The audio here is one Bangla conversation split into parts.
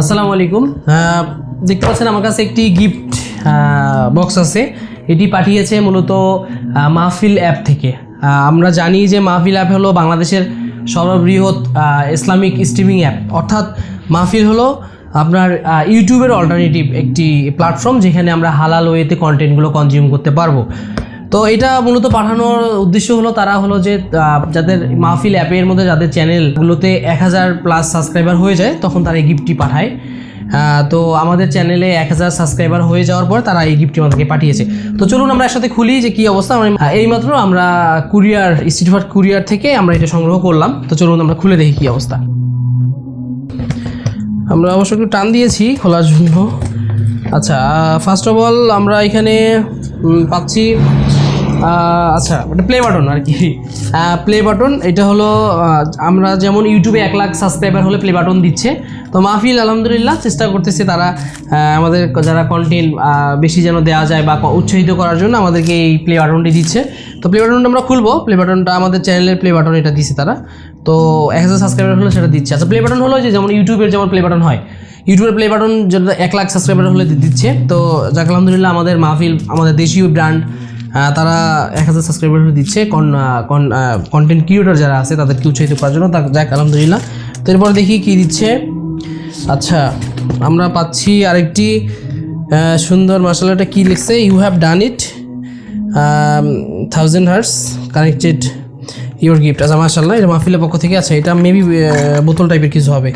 আসসালামু আলাইকুম। দেখতে পাচ্ছেন আমার কাছে একটি গিফট বক্স আছে। এটি পাঠিয়েছে মূলত মাহফিল অ্যাপ থেকে। আমরা জানি যে মাহফিল অ্যাপ হলো বাংলাদেশের সর্ববৃহৎ ইসলামিক স্ট্রিমিং অ্যাপ অর্থাৎ মাহফিল হলো আপনার ইউটিউবের অল্টারনেটিভ একটি প্ল্যাটফর্ম যেখানে আমরা হালাল ওয়েতে কন্টেন্টগুলো কনজিউম করতে পারব। তো এটা মূলত পাঠানোর উদ্দেশ্য হলো তারা হলো যে যাদের মাহফিল অ্যাপের মধ্যে যাদের চ্যানেলগুলোতে এক হাজার প্লাস সাবস্ক্রাইবার হয়ে যায় তখন তারা এই গিফটটি পাঠায়। তো আমাদের চ্যানেলে এক হাজার সাবস্ক্রাইবার হয়ে যাওয়ার পর তারা এই গিফটটি আমাদেরকে পাঠিয়েছে। তো চলুন আমরা একসাথে খুলি যে কী অবস্থা। আমরা- আহ, এইমাত্র আমরা কুরিয়ার ইনস্টিটিউট কুরিয়ার থেকে আমরা এটা সংগ্রহ করলাম। তো চলুন আমরা খুলে দেখি কী অবস্থা। আমরা অবশ্য একটু টান দিয়েছি খোলার জন্য। আচ্ছা ফার্স্ট অফ অল আমরা এখানে পাচ্ছি আচ্ছা এটা প্লে বাটন আর কি। প্লে বাটন এটা হলো আমরা যেমন ইউটিউবে এক লাখ সাবস্ক্রাইবার হলে প্লে বাটন দিচ্ছে, তো মাহফিল, আলহামদুলিল্লাহ, চেষ্টা করতেছে তারা আমাদের যারা কন্টেন্ট বেশি যেন দেওয়া যায় বা উৎসাহিত করার জন্য আমাদেরকে এই প্লে বাটনটি দিচ্ছে। তো প্লে বাটনটা আমরা খুলবো প্লে বাটনটা আমাদের চ্যানেলের প্লে বাটন এটা দিচ্ছে তারা। তো এক হাজার সাবস্ক্রাইবার হলে সেটা দিচ্ছে। আচ্ছা প্লে বাটন হলো যে যেমন ইউটিউবের যেমন প্লে বাটন হয় ইউটিউবের প্লে বাটন যেটা এক লাখ সাবস্ক্রাইবার হলে দিচ্ছে, তো যাক, আলহামদুলিল্লাহ আমাদের মাহফিল, আমাদের দেশীয় ব্র্যান্ড তারা এক হাজার সাবস্ক্রাইবার দিচ্ছে। কন্টেন্ট ক্রিয়েটর যারা আছে, তাদেরকে উৎসাহিত করার জন্য। তা- যাক, আলহামদুলিল্লাহ। তো এরপর দেখি কী দিচ্ছে। আচ্ছা আমরা পাচ্ছি আরেকটি সুন্দর মশলাটা কী লিখছে? You have done it thousand hearts connected your gift আচ্ছা মাশাল্লাহ এটা মাহফিলের পক্ষ থেকে। আছে এটা মেবি বোতল টাইপের কিছু হবে।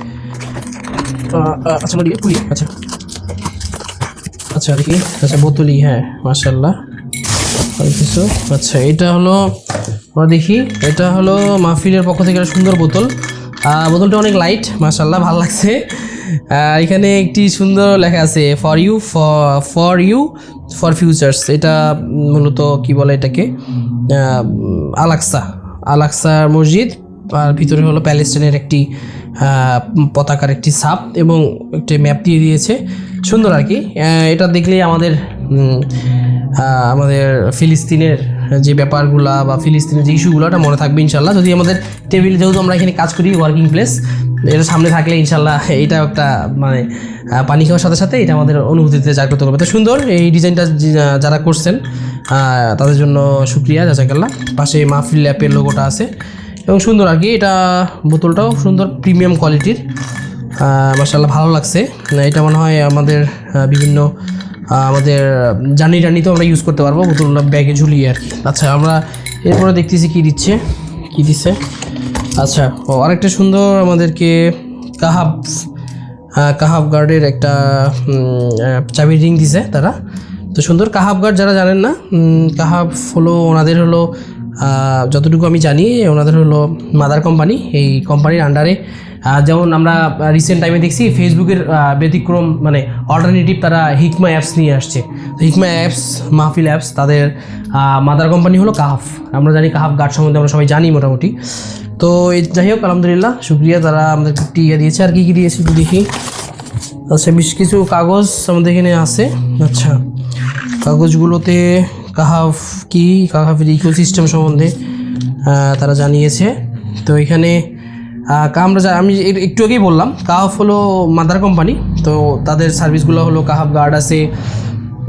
আচ্ছা আচ্ছা। আচ্ছা দেখি। আচ্ছা বোতলই হ্যাঁ মাশাল্লাহ আর কিছু আচ্ছা এটা হলো, আমরা দেখি, এটা হলো মাহফিলের পক্ষ থেকে একটা সুন্দর বোতল। বোতলটা অনেক লাইট মাশাল্লাহ ভালো লাগছে। এখানে একটি সুন্দর লেখা আছে for you for you for futures এটা মূলত কি বলে এটাকে? আলাক্সা আলাক্সা মসজিদ, আর ভিতরে হলো প্যালেস্টাইনের একটি পতাকার একটি ছাপ এবং একটি ম্যাপ দিয়ে দিয়েছে। সুন্দর আর কি। এটা দেখলেই আমাদের আমাদের ফিলিস্তিনের যে ব্যাপারগুলা বা ফিলিস্তিনের যে ইস্যুগুলো ওটা মনে থাকবে ইনশাল্লাহ। যদি আমাদের টেবিল যেহেতু আমরা এখানে কাজ করি ওয়ার্কিং প্লেস এটা সামনে থাকলে ইনশাল্লাহ এটা একটা মানে পানি খাওয়ার সাথে সাথে এটা আমাদের অনুভূতিতে জাগ্রত করবে। তো সুন্দর, এই ডিজাইনটা যারা করছেন তাদের জন্য শুক্রিয়া, জাজাকাল্লাহ। পাশে মাহফিল ল্যাপের লোগোটা আছে। এবং সুন্দর আর কি, এটা বোতলটাও সুন্দর প্রিমিয়াম কোয়ালিটির মার্শাল্লাহ ভালো লাগছে। এটা মনে হয় আমাদের বিভিন্ন আহ, জানি জার্নি তো আমরা ইউজ করতে পারব বোতলটা ব্যাগে ঝুলিয়ে আর কি। আচ্ছা আমরা এরপরে দেখতেছি কি দিচ্ছে কি দিচ্ছে আচ্ছা ও আরেকটা সুন্দর আমাদেরকে কাহাব কাহাব গার্ডের একটা চাবির রিং দিছে তারা। তো সুন্দর কাহাব গার্ড যারা জানেন না কাহাব হলো ওনাদের হলো যতটুকু আমি জানি ওনাদের হলো মাদার কোম্পানি এই কোম্পানির আন্ডারে যেমন আমরা রিসেন্ট টাইমে দেখছি ফেসবুকের ব্যতিক্রম মানে অল্টারনেটিভ তারা হিকমা অ্যাপস নিয়ে আসছে। তো হিকমা অ্যাপস মাহফিল অ্যাপস তাদের মাদার কোম্পানি হলো কাহাফ আমরা জানি কাহাফ গার্ড সম্বন্ধে আমরা সবাই জানি মোটামুটি। তো এই যাই হোক, আলহামদুলিল্লাহ, শুক্রিয়া তারা আমাদের একটি ইয়ে দিয়েছে। আর কী কী দিয়েছে একটু দেখি। আচ্ছা বেশ কিছু কাগজ আমাদের এখানে আছে। আচ্ছা কাগজগুলোতে কাহাফ কি? কাহাফের ইকোসিস্টেম সম্বন্ধে তারা জানিয়েছে। তো এখানে আমরা আমি একটু আগেই বললাম, কাহাফ হলো মাদার কোম্পানি তো তাদের সার্ভিসগুলো হলো কাহাফ গার্ড আছে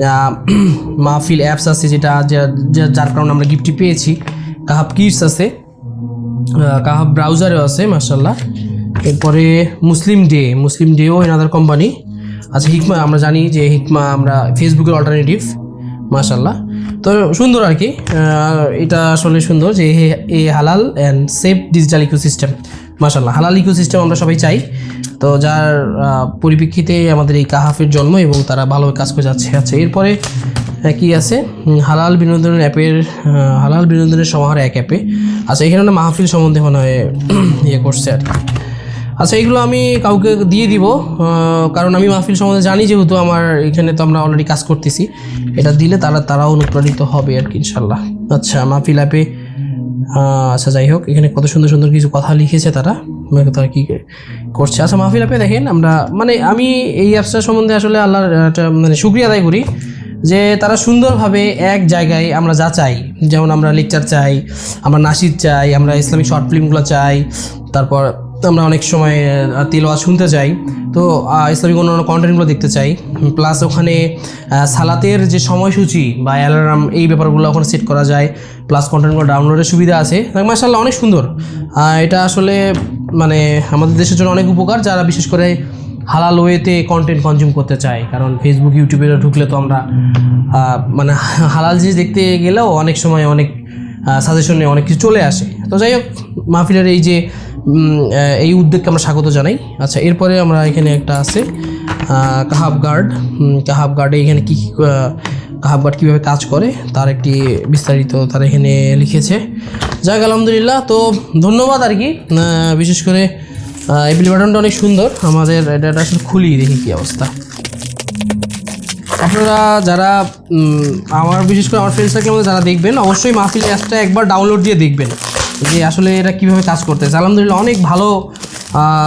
মাহফিল অ্যাপস আছে যেটা যার কারণে আমরা গিফটটি পেয়েছি, কাহাফ কিটস আছে কাহাব ব্রাউজারও আছে মার্শাল্লাহ এরপরে মুসলিম ডে মুসলিম ডেও এনাদার কোম্পানি আচ্ছা হিকমা, আমরা জানি যে হিকমা, আমরা ফেসবুকের অল্টারনেটিভ মাশাল্লাহ তো সুন্দর আর কি এটা আসলে সুন্দর যে এ হালাল অ্যান্ড সেফ ডিজিটাল ইকোসিস্টেম মাশাল্লাহ হালাল ইকোসিস্টেম আমরা সবাই চাই। তো যার পরিপ্রেক্ষিতে আমাদের এই কাহাফের জন্ম এবং তারা ভালো কাজ করে যাচ্ছে আচ্ছা এরপরে কি আছে হালাল বিনোদনের অ্যাপের হালাল বিনোদনের সমাহার এক অ্যাপে। আচ্ছা এখানে একটা মাহফিল সম্বন্ধে মনে হয় ইয়ে করছে আর কি। আচ্ছা এগুলো আমি কাউকে দিয়ে দিব কারণ আমি মাহফিল সম্বন্ধে জানি যেহেতু আমার এখানে তো আমরা অলরেডি কাজ করতেছি। এটা দিলে তারা, তারাও অনুপ্রাণিত হবে আর কি ইনশাল্লাহ আচ্ছা মাহফিল অ্যাপে আচ্ছা যাই হোক, এখানে কত সুন্দর সুন্দর কিছু কথা লিখেছে তারা। তারা কী করছে? আচ্ছা মাহফিল আপনি দেখেন, আমরা মানে আমি এই অ্যাপসটা সম্বন্ধে আসলে আল্লাহর একটা মানে সুক্রিয়া আদায় করি যে তারা সুন্দরভাবে এক জায়গায় আমরা যা চাই, যেমন আমরা লেকচার চাই, আমরা নাসির চাই, আমরা ইসলামিক শর্ট ফিল্মগুলো চাই, তারপর আমরা অনেক সময় তিলওয়া শুনতে চাই তো ইসলামিক অন্যান্য কন্টেন্টগুলো দেখতে চাই। প্লাস ওখানে সালাতের যে সময়সূচি বা অ্যালার্ম এই ব্যাপারগুলো ওখানে সেট করা যায়। প্লাস কন্টেন্টগুলো ডাউনলোডের সুবিধা আছে। মাসাল্লাহ অনেক সুন্দর। এটা আসলে মানে আমাদের দেশের জন্য অনেক উপকার। যারা বিশেষ করে হালাল ওয়েতে কন্টেন্ট কনজিউম করতে চায়। কারণ ফেসবুক ইউটিউবে ঢুকলে তো আমরা মানে হালাল জিনিস দেখতে গেলেও অনেক সময় অনেক সাজেশনে অনেক কিছু চলে আসে। তো যাই হোক, মাহফিলের এই যে এই উদ্যোগকে আমরা স্বাগত জানাই। আচ্ছা এরপরে আমরা এখানে একটা আছে কাহাব গার্ড। কাহাব গার্ডে এখানে কী কাহাব গার্ড কীভাবে কাজ করে, তার একটি বিস্তারিত তারা এখানে লিখেছে। যাক, আলহামদুলিল্লাহ, তো ধন্যবাদ আর কি। বিশেষ করে এই প্লে বাটনটা অনেক সুন্দর। আমাদের এটা আসলে খুলি, দেখি কী অবস্থা। আপনারা যারা আমার, বিশেষ করে আমার ফ্রেন্ড সার্কেলের মধ্যে যারা দেখবেন, অবশ্যই মাহফিল অ্যাপটা একবার ডাউনলোড দিয়ে দেখবেন। যে আসলে এটা কীভাবে কাজ করতেছে। আলহামদুলিল্লাহ অনেক ভালো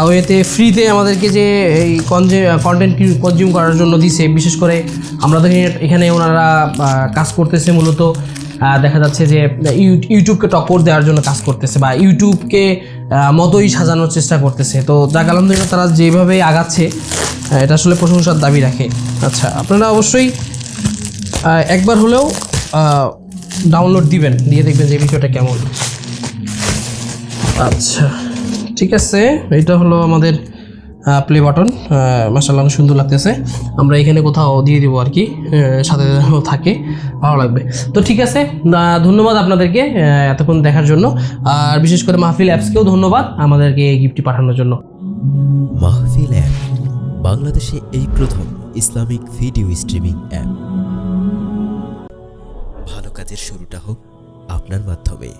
ওয়েতে ফ্রিতে আমাদেরকে যে এই কনজে কন্টেন্ট কনজিউম করার জন্য দিছে। বিশেষ করে আমরা দেখি এখানে ওনারা কাজ করতেছে মূলত। দেখা যাচ্ছে যে, ইউ- ইউটিউবকে টক্কর দেওয়ার জন্য কাজ করতেছে বা ইউটিউবকে মতোই সাজানোর চেষ্টা করতেছে। তো যাক, আলহামদুলিল্লাহ তারা যেভাবে আগাচ্ছে এটা আসলে প্রশংসার দাবি রাখে। আচ্ছা আপনারা অবশ্যই একবার হলেও ডাউনলোড দিবেন। দিয়ে দেখবেন যে বিষয়টা কেমন। আচ্ছা ঠিক আছে। এটা হলো আমাদের প্লে বাটন মাসাল্লাহ অনেক সুন্দর লাগতেছে। আমরা এখানে কোথাও দিয়ে দিব আর কি সাথে থাকে, ভালো লাগবে। তো ঠিক আছে ধন্যবাদ আপনাদেরকে এতক্ষণ দেখার জন্য। আর বিশেষ করে মাহফিল অ্যাপসকেও ধন্যবাদ আমাদেরকে এই গিফটটি পাঠানোর জন্য। মাহফিল অ্যাপ বাংলাদেশে এই প্রথম ইসলামিক ভিডিও স্ট্রিমিং অ্যাপ ভালো কাজের শুরুটা হোক আপনার মাধ্যমে।